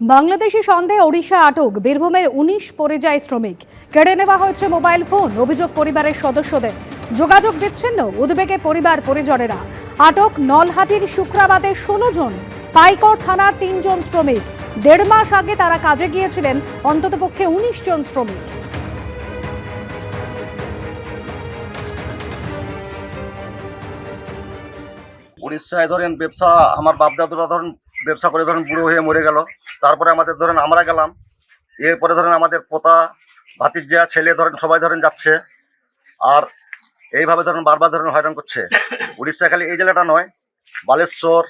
বাংলাদেশি সন্দেহে ওড়িশা আটক, বীরভূমের উনিশ পরিযায়ী শ্রমিক। কেড়ে নেওয়া হয়েছে মোবাইল ফোন, অভিযোগ পরিবারের সদস্যদের। যোগাযোগ বিচ্ছিন্ন, উদ্বেগে পরিবার পরিজনেরা। আটক নলহাটির শুক্রাবাদের ষোলো জন, পাইকর থানার তিনজন শ্রমিক। দেড় মাস আগে তারা কাজে গিয়েছিলেন অন্ততপক্ষে উনিশ জন শ্রমিক। উড়িষ্যায় ধরেন ব্যবসা, আমার বাপ দাদুরা ধরেন ব্যবসা করে ধরেন বুড়ো হয়ে মরে গেল, তারপরে আমাদের ধরেন আমরা গেলাম, এরপরে ধরেন আমাদের পোতা ভাতিজা ছেলে ধরেন সবাই ধরেন যাচ্ছে, আর এইভাবে ধরেন বারবার ধরেন হয়রান করছে। উড়িষ্যা খালি এই জেলাটা নয়, বালেশ্বর,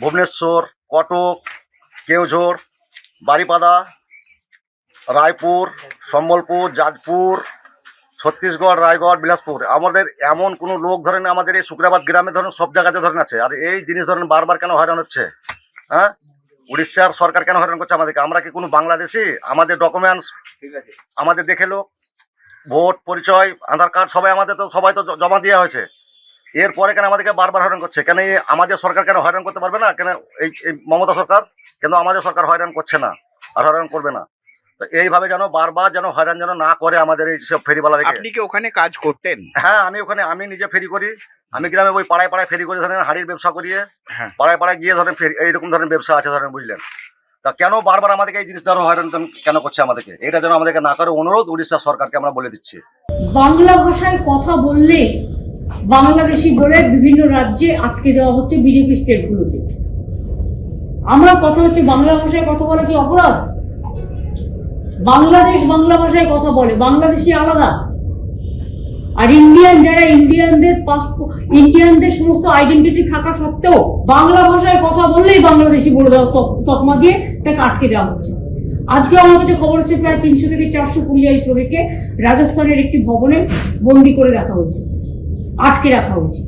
ভুবনেশ্বর, কটক কেওঝোর বারিপাদা, রায়পুর, সম্বলপুর, যাজপুর ছত্তিশগড় রায়গড় বিলাসপুর। আমাদের এমন কোনো লোক ধরেন আমাদের এই শুক্রাবাদ গ্রামে ধরেন সব জায়গাতে ধরেন আছে। আর এই জিনিস ধরেন বারবার কেন হয়রান হচ্ছে? হ্যাঁ? উড়িষ্যার সরকার কেন হয়রান করছে আমাদেরকে? আমরা কি কোনো বাংলাদেশি? আমাদের ডকুমেন্টস আমাদের দেখে লোক। ভোট পরিচয় আধার কার্ড সবাই আমাদের তো সবাই তো জমা দেওয়া হয়েছে। এরপরে কেন আমাদেরকে বারবার হয়রান করছে? কেন এই আমাদের সরকার কেন হয়রান করতে পারবে না? কেন এই মমতা সরকার? কেন আমাদের সরকার হয়রান করছে না? আর হয়রান করবে না? এইভাবে যেন বারবার যেন হয়রান যেন না করে আমাদের এই সব ফেরিওয়ালাদেরকে আপনি কি ওখানে কাজ করতেন? হ্যাঁ আমি ওখানে আমি নিজে ফেরি করি। আমি গ্রামে ওই পাড়ায় পাড়ায় ফেরি করি ধরেন হাড়ির ব্যবসা করিয়ে। হ্যাঁ। পাড়ায় পাড়ায় গিয়ে ধরেন ফেরি এইরকম ধরনের ব্যবসা আছে ধরেন বুঝলেন? তা কেন বারবার আমাদেরকে এই জিনিসটা আরও হয়রান কেন করছে আমাদেরকে? এটা যেন আমাদেরকে না করে অনুরোধ উড়িষ্যা সরকারকে আমরা বলে দিচ্ছি। বাংলা ভাষায় কথা বললে বাংলাদেশি বলে বিভিন্ন রাজ্যে আটকে দেওয়া হচ্ছে বিজেপি স্টেটগুলোতে আমার কথা হচ্ছে বাংলা ভাষায় কথা বলা কি অপরাধ? বাংলাদেশ বাংলা ভাষায় কথা বলে বাংলাদেশি আলাদা। আর ইন্ডিয়ান যারা ইন্ডিয়ানদের পাসপোর্ট ইন্ডিয়ানদের সমস্ত আইডেন্টিটি থাকা সত্ত্বেও বাংলা ভাষায় কথা বললেই বাংলাদেশি বলে দেওয়া তক- তকমা দিয়ে তাকে আটকে দেওয়া হচ্ছে। আজকে আমার কাছে খবর এসেছে প্রায় তিনশো থেকে চারশো পরিযায়ী শ্রমিককে রাজস্থানের একটি ভবনে বন্দি করে রাখা হয়েছে, আটকে রাখা হয়েছে।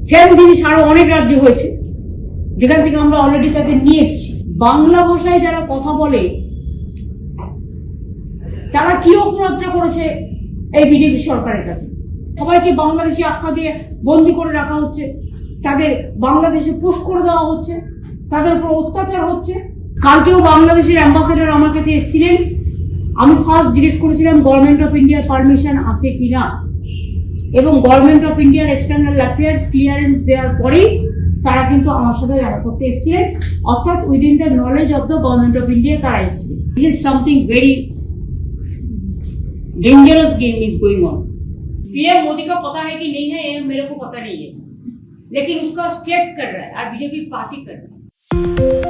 সেম জিনিস আরও অনেক রাজ্যে হয়েছে, যেখান থেকে আমরা অলরেডি তাদের নিয়ে এসেছি। বাংলা ভাষায় যারা কথা বলে তারা কি অপরাধটা করেছে এই বিজেপি সরকারের কাছে? সবাইকে বাংলাদেশি আখ্যা দিয়ে বন্দি করে রাখা হচ্ছে। তাদের বাংলাদেশে পুশ করে দেওয়া হচ্ছে। তাদের উপর অত্যাচার হচ্ছে। কালকেও বাংলাদেশের অ্যাম্বাসেডর আমার কাছে এসেছিলেন। আমি ফার্স্ট জিজ্ঞেস করেছিলাম গভর্নমেন্ট অফ ইন্ডিয়ার পারমিশন আছে কি না এবং গভর্নমেন্ট অফ ইন্ডিয়ার এক্সটার্নাল অ্যাফেয়ার্স ক্লিয়ারেন্স দেওয়ার পরেই তারা কিন্তু আমার সাথে দেখা করতে এসেছিলেন অর্থাৎ within the knowledge of the government of India তারা এসেছিলেন this is something very dangerous game is going on PM Modi का पता है कि नहीं है ये मेरे को पता नहीं है लेकिन उसका स्टेट कर रहा है और बीजेपी पार्टी कर रहा है